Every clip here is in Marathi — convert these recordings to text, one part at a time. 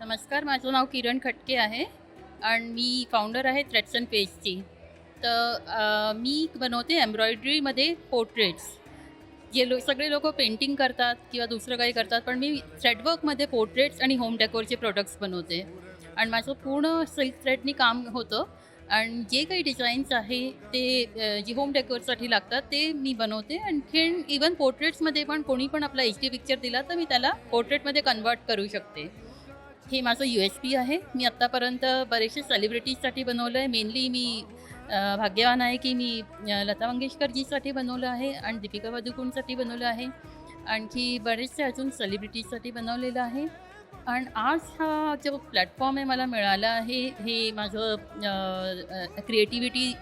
नमस्कार माझं नाव किरण खटके आहे आणि मी फाउंडर आहे थ्रेड्स अँड पेजची तर मी बनवते एम्ब्रॉयडरीमध्ये पोर्ट्रेट्स जे लो सगळे लोक पेंटिंग करतात किंवा दुसरं काही करतात पण मी थ्रेडवर्कमध्ये पोर्ट्रेट्स आणि होम डेकोरचे प्रोडक्ट्स बनवते. आणि माझं पूर्ण सिल्क थ्रेडनी काम होतं. आणि जे काही डिझाईन्स आहे ते जे होम डेकोरसाठी लागतात ते मी बनवते. आणखीन इवन पोर्ट्रेट्समध्ये पण कोणी पण आपला एच डी पिक्चर दिला तर मी त्याला पोर्ट्रेटमध्ये कन्वर्ट करू शकते. हे माझं यू एस पी आहे. मी आत्तापर्यंत बरेचसे सेलिब्रिटीजसाठी बनवलं आहे मेनली मी भाग्यवान आहे की मी लता मंगेशकरजीसाठी बनवलं आहे आणि दीपिका पादुकोणसाठी बनवलं आहे. आणखी बरेचसे अजून सेलिब्रिटीजसाठी बनवलेलं आहे. आणि आज हा जो प्लॅटफॉर्म आहे मला मिळाला आहे हे माझं क्रिएटिव्हिटी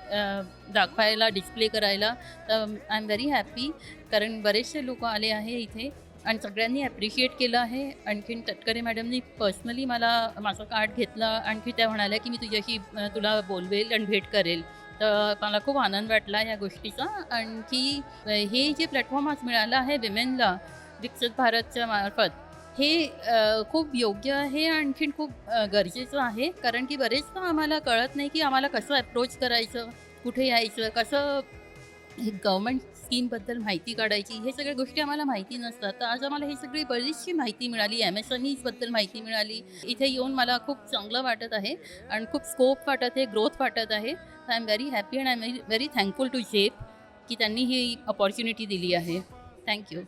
दाखवायला डिस्प्ले करायला तर आय एम व्हेरी हॅपी कारण बरेचसे लोक आले आहे इथे. आणि सगळ्यांनी ॲप्रिशिएट केलं आहे. आणखीन तटकरे मॅडमनी पर्सनली मला माझं कार्ड घेतलं. आणखी त्या म्हणाल्या की मी तुझ्याशी तुला बोलवेल आणि भेट करेल. तर मला खूप आनंद वाटला या गोष्टीचा. आणखी हे जे प्लॅटफॉर्म आज मिळालं आहे विमेनला विकसित भारतच्या मार्फत हे खूप योग्य आहे. आणखीन खूप गरजेचं आहे. कारण की बरेचदा आम्हाला कळत नाही की आम्हाला कसं अप्रोच करायचं कुठे यायचं कसं हे गव्हर्मेंट स्कीमबद्दल माहिती काढायची हे सगळ्या गोष्टी आम्हाला माहिती नसतात. तर आज आम्हाला ही सगळी बरीचशी माहिती मिळाली एम एस एम ईजबद्दल माहिती मिळाली. इथे येऊन मला खूप चांगलं वाटत आहे आणि खूप स्कोप वाटत आहे ग्रोथ वाटत आहे. तर I am very happy and I am very thankful to जेप की त्यांनी ही अपॉर्च्युनिटी दिली आहे. थँक्यू